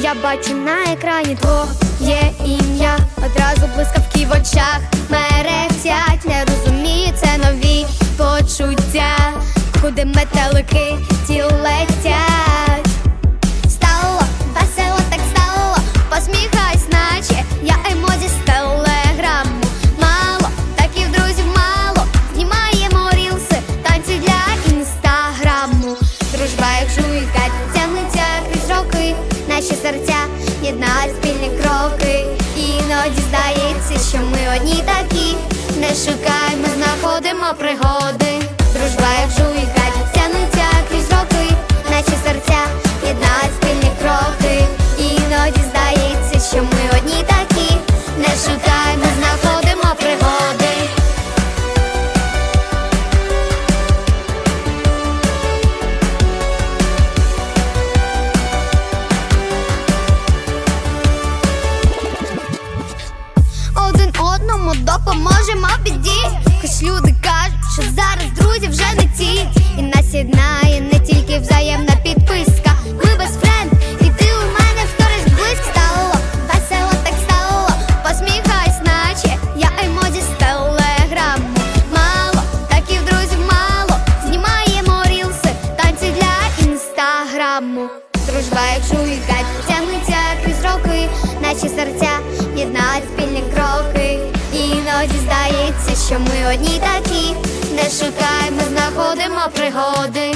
Я бачу на екрані твоє ім'я, одразу блискавки в очах мерехтять, не розумію, це нові почуття, куди метелики ті летять. Стало весело, так стало, посміхайсь, наче я емодзі з телеграму. Мало, таких друзів мало. Знімаємо рілси, танці для інстаграму. Дружба, як жуйка, тягнеться. Наші серця єднають спільні кроки. Іноді здається, що ми одні такі. Не шукаємо, знаходимо пригоди. Допоможемо біді. Хоч люди кажуть, що зараз друзі вже не ті. І нас єднає не тільки взаємна підписка. Ми без френд, і ти у мене в сторіс близьк стало. Весело так стало, посміхайсь, наче я емодзі з телеграму. Мало, таких друзів мало. Знімаємо рілси, танці для інстаграму. Дружба, як жуйка, тягнеться крізь роки, наші серця єднають спільні кроки. Що ми одні такі. Не шукаємо, знаходимо пригоди.